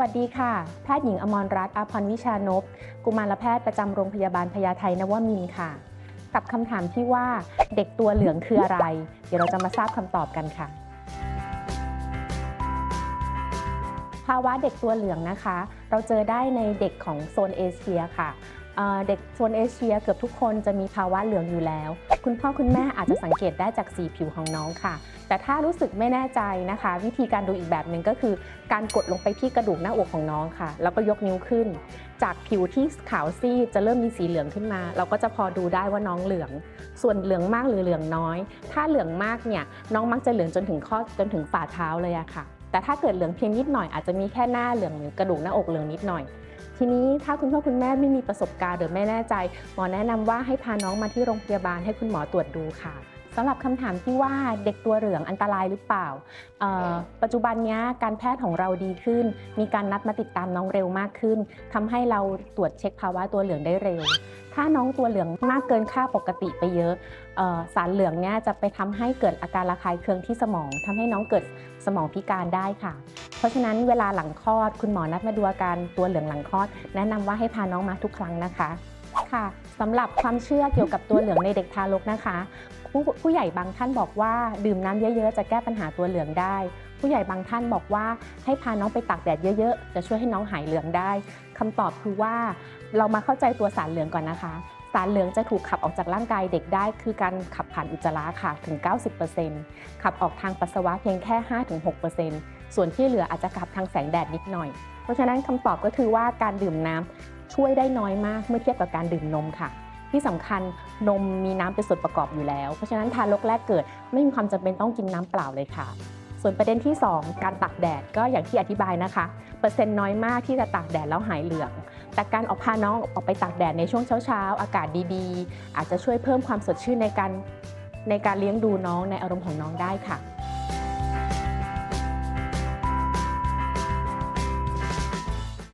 วัสดีค่ะ แพทย์หญิงอมรรัตน์อาพรวิชานพกุมารแพทย์ประจำโรงพยาบาลพญาไทนวมินค่ะ กับคำถามที่ว่าเด็กตัวเหลืองคืออะไร เดี๋ยวเราจะมาทราบคำตอบกันค่ะ ภาวะเด็กตัวเหลืองนะคะ เราเจอได้ในเด็กของโซนเอเชียค่ะ เด็กโซนเอเชียเกือบทุกคนจะมีภาวะเหลืองอยู่แล้ว คุณพ่อคุณแม่อาจจะสังเกตได้จากสีผิวของน้องค่ะ แต่ถ้ารู้สึกไม่แน่ใจนะคะ วิธีการดูอีกแบบหนึ่งก็คือ การกดลงไปที่กระดูกหน้าอกของน้องค่ะ แล้วก็ยกนิ้วขึ้น จากผิวที่ขาวซีดจะเริ่มมีสีเหลืองขึ้นมา เราก็จะพอดูได้ว่าน้องเหลือง ส่วนเหลืองมากหรือเหลืองน้อย ถ้าเหลืองมากเนี่ยน้องมักจะเหลืองจนถึงข้อจนถึงฝ่าเท้าเลยอะค่ะ แต่ถ้าเกิดเหลืองเพียงนิดหน่อยอาจจะมีแค่หน้าเหลืองหรือกระดูกหน้าอกเหลืองนิดหน่อย ทีนี้ถ้าคุณพ่อคุณแม่ไม่มีประสบการณ์หรือไม่แน่ใจ หมอแนะนำว่าให้พาน้องมาที่โรงพยาบาลให้คุณหมอตรวจดูค่ะ สำหรับคำถามที่ว่าเด็กตัวเหลืองอันตรายหรือเปล่า ปัจจุบันนี้การแพทย์ของเราดีขึ้น มีการนัดมาติดตามน้องเร็วมากขึ้นทำให้เราตรวจเช็คภาวะตัวเหลืองได้เร็ว ถ้าน้องตัวเหลืองมากเกินค่าปกติไปเยอะ สารเหลืองเนี่ยจะไปทำให้เกิดอาการระคายเคืองที่สมองทำให้น้องเกิดสมองพิการได้ค่ะ เพราะฉะนั้นเวลาหลังคลอด คุณหมอนัดมาดูอาการตัวเหลืองหลังคลอด แนะนำว่าให้พาน้องมาทุกครั้งนะคะค่ะสำหรับความเชื่อเกี่ยวกับตัวเหลืองในเด็กทารกนะคะ ผู้ผู้ใหญ่บางท่านบอกว่าดื่มน้ำเยอะๆ จะแก้ปัญหาตัวเหลืองได้ ผู้ใหญ่บางท่านบอกว่าให้พาน้องไปตากแดดเยอะๆ จะช่วยให้น้องหายเหลืองได้คำตอบคือว่าเรามาเข้าใจตัวสารเหลืองก่อนนะคะ สารเหลืองจะถูกขับออกจากร่างกายเด็กได้ คือการขับผ่านอุจจาระค่ะถึง 90%ขับออกทางปัสสาวะเพียงแค่ 5-6%ส่วนที่เหลืออาจจะขับทางแสงแดดนิดหน่อย เพราะฉะนั้นคำตอบก็คือว่าการดื่มน้ำช่วยได้น้อยมากเมื่อเทียบกับการดื่มนมค่ะ ที่สำคัญนมมีน้ำเป็นส่วนประกอบอยู่แล้ว เพราะฉะนั้นทารกแรกเกิดไม่มีความจำเป็นต้องกินน้ำเปล่าเลยค่ะ ส่วนประเด็นที่ 2 การตากแดดก็อย่างที่อธิบายนะคะ เปอร์เซ็นต์น้อยมากที่จะตากแดดแล้วหายเหลือง แต่การออกพาน้องออกไปตากแดดในช่วงเช้าๆ อากาศดีๆ อาจจะช่วยเพิ่มความสดชื่นในการในการเลี้ยงดูน้องในอารมณ์ของน้องได้ค่ะ